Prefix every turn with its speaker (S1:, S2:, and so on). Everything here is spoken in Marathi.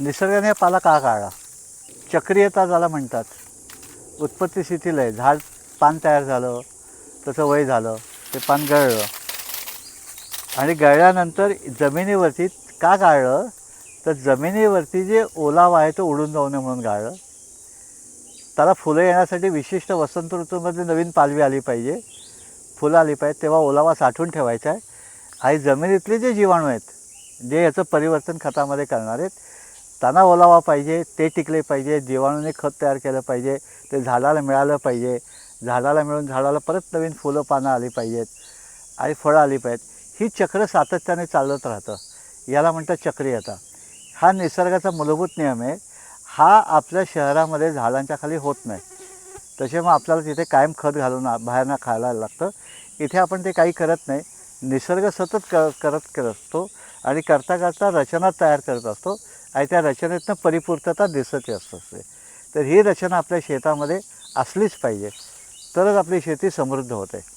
S1: निसर्गाने पाला का काढला चक्रीयता ज्याला म्हणतात. उत्पत्ती स्थितीला आहे झाड पान तयार झालं त्याचं वय झालं ते पान गळलं. आणि गळल्यानंतर जमिनीवरती का गाळलं? तर जमिनीवरती जे ओलावा आहे तो उडून जाऊ नये म्हणून गाळलं. त्याला फुलं येण्यासाठी विशिष्ट वसंत ऋतूमध्ये नवीन पालवी आली पाहिजे. फुलं आली पाहिजे तेव्हा ओलावा साठवून ठेवायचा आहे. आणि जमिनीतले जे जीवाणू आहेत जे याचं परिवर्तन खतामध्ये करणार आहेत त्यांना ओलावा पाहिजे ते टिकले पाहिजे जीवाणूने खत तयार केलं पाहिजे ते झाडाला मिळालं पाहिजे. झाडाला मिळून झाडाला परत नवीन फुलं पानं आली पाहिजेत आणि फळं आली पाहिजेत. ही चक्र सातत्याने चालत राहतं. याला म्हणतात चक्रीयता. हा निसर्गाचा मूलभूत नियम आहे. हा आपल्या शहरामध्ये झाडांच्या खाली होत नाही. तसे मग आपल्याला तिथे कायम खत घालून बाहेरनं खायला लागतं. इथे आपण ते काही करत नाही. निसर्ग सतत क करत करत असतो आणि करता करता रचना तयार करत असतो आणि त्या रचनेतनं परिपूर्तता दिसत असते. तर ही रचना आपल्या शेतामध्ये असलीच पाहिजे. तरच आपली शेती समृद्ध होते.